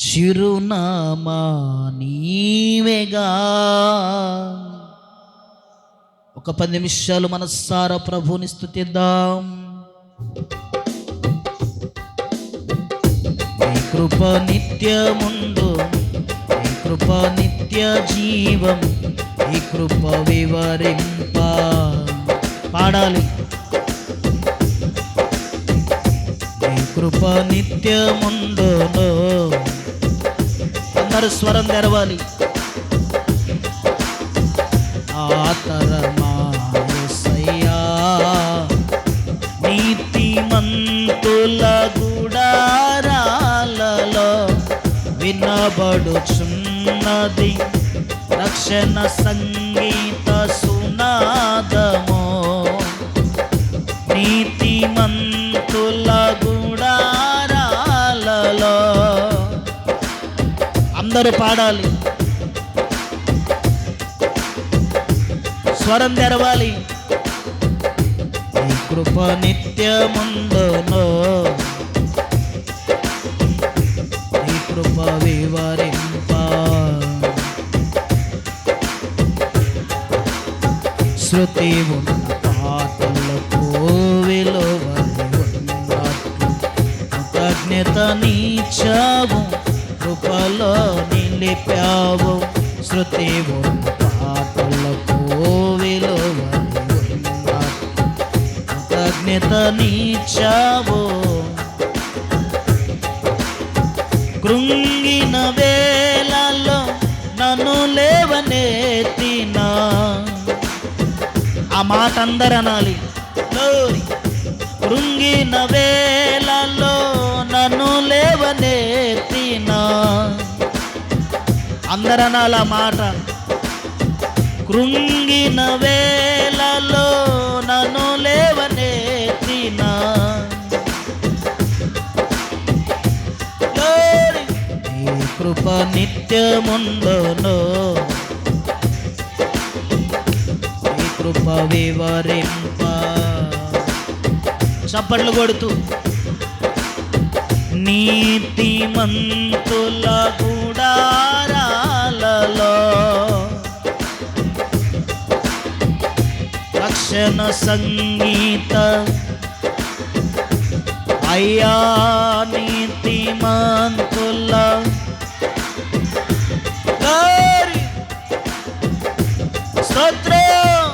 చిరునామా నీవేగా. ఒక పది నిమిషాలు మనస్సారా ప్రభుని స్థుతిద్దాం కృప నిత్యముందు నీ కృప నిత్య జీవం ఈ కృప వివరింప. పాడాలి. నీ కృప నిత్యముందులో అందరు స్వరం తెరవాలి. ఆతరమాయసయ్యా నీతిమంతుల గుడారాలలో వినబడుచున్నది రక్షణ సంగీత సునాదము. అందరూ పాడాలి. స్వరం తెరవాలి. కృప నిత్యముందునో. ఈ కృప వివరింప. శృతి ఉన్న పాటలకు విలువ ఉన్నట్లు కృతజ్ఞత నీచావు. కృపలో నిలిపావు. శృతి పాటలకు విలువ కృతజ్ఞత నీచావు. కృంగిన వేళలో నన్ను లేవనెత్తినా. ఆ మాట అందరు అనాలి. కృంగిన వేళలో నన్ను లేవనెత్తినా. అందరు మాట. కృంగిన వేళలో నన్ను లేవనెత్తినా. లోరి. నీ కృప నిత్యముందును. నీ కృప వివరింప. చప్పట్లు కొడుతూ నీతిమంతుల కూడా దర్శన సంగీత. అయ్యా నీతిమంతుల glory. స్తోత్రం.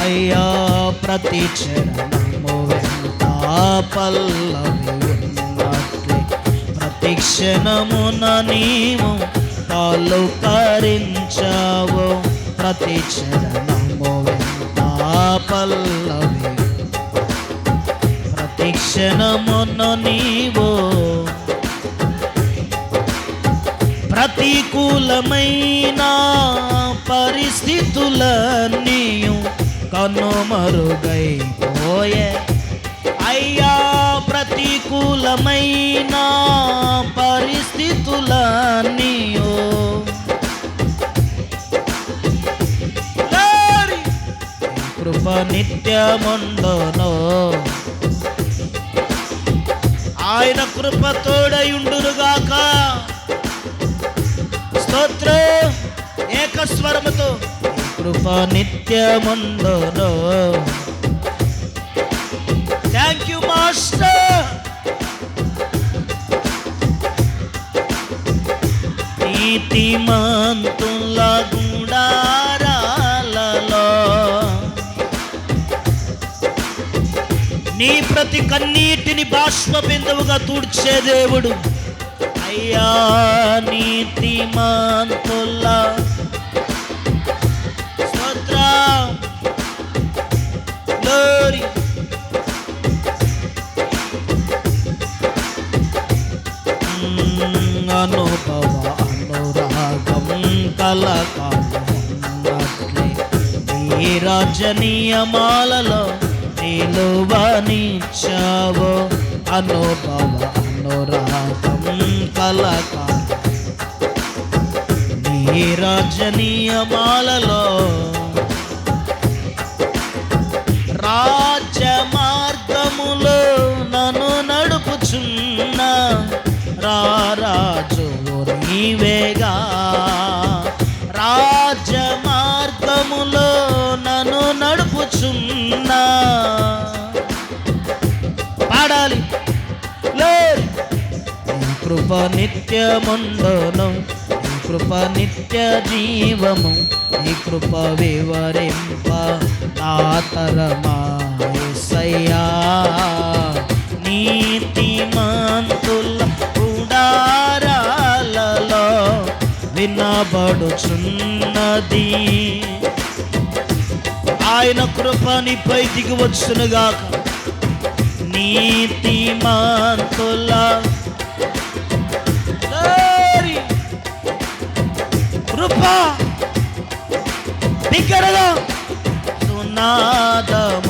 అయ్యా ప్రతి చరణము వెంట పల్లవి ఉన్నట్లే. ప్రతి క్షణమున నీవు పలుకరించావు ప్రతి చరణము పల్లవి. ప్రతి క్షణమును నీవు. ప్రతికూలమైన మరుగై కనుమరుగైపోయే అయ్యా ప్రతికూలమైన పరిస్థితులన్నీయు నిత్యముండును ఆయన కృప తోడయుండునుగాక స్తోత్ర ఏకస్వరముతో. కృప నిత్యముందును. థ్యాంక్ యూ మాస్టర్ నీతిమంతుల ప్రతి కన్నీటిని బాష్ప బిందువుగా తూడ్చే దేవుడు. అయ్యా నీతి స్తోత్రం. గ్లోరీ అనుభవ అనురాగం కలకాలే ఈ రాజనీయమాలలో నిలువనిచ్చావో? అనుభవ అనురాగం కలక. నీ రాజనీయమాలలో రా పాడాలి కృప నిత్య నీ కృప నిత్య జీవము ఈ కృప వివరింప నా నీతి మంతుల ఉడారాలలో వినబడుచున్నది. ఆయన కృపనిపై దిగి వచ్చునుగాక. నీతిమంతుల కృప బిగ్గరగా సునాదమో.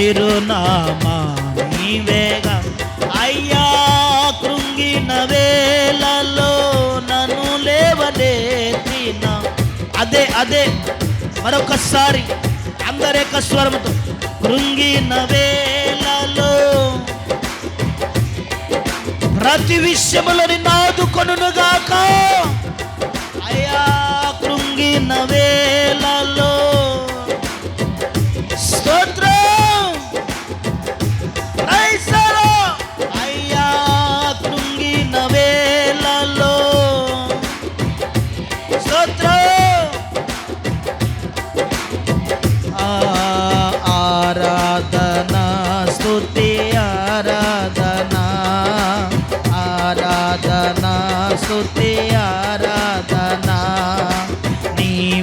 చిరునామా నీవేగా. అయ్యా కృంగిన వేలలో నన్ను లేవనెత్తిన. అదే అదే మరొకసారి అందరేక స్వరంతో కృంగిన వేలలో ప్రతి విషయములని నాదుకొనుగాక అయ్యా కృంగిన వేలలో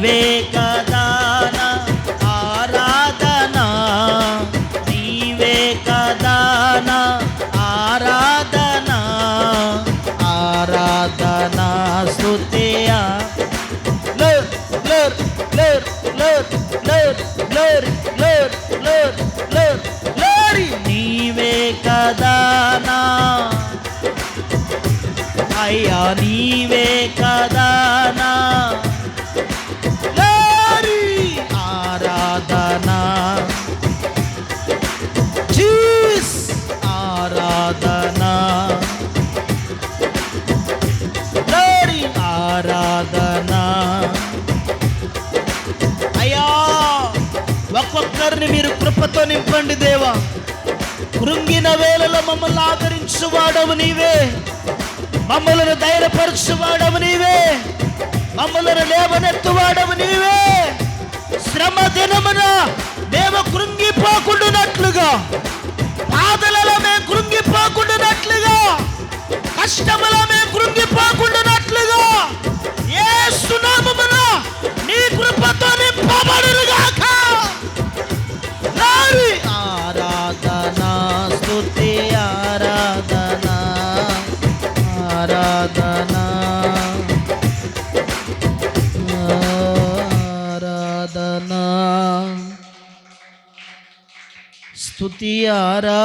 నీవే కదాన ఆరాధన నీవే కదాన ఆరాధన ఆరాధన స్తుతియా లర్ లర్ లర్ లర్ లర్ లర్ లర్ లర్ లర్ లరి నీవే కదానా అయ్యా నీవే కదానా ఒక్కొక్కరిని మీరు కృపతో నింపండి దేవా. కృంగిన వేళలో మమ్మల్ని ఆదరించువాడవు నీవే. మమ్మలను ధైర్యపరచువాడవు నీవే. మమ్మలను లేవనెత్తువాడవు నీవే. శ్రమ దినమున మేము కృంగిపోకుండానట్లుగా. బాధలలో మేము కృంగిపోకుండానట్లుగా. కష్టములో ਤਿਆਰਾ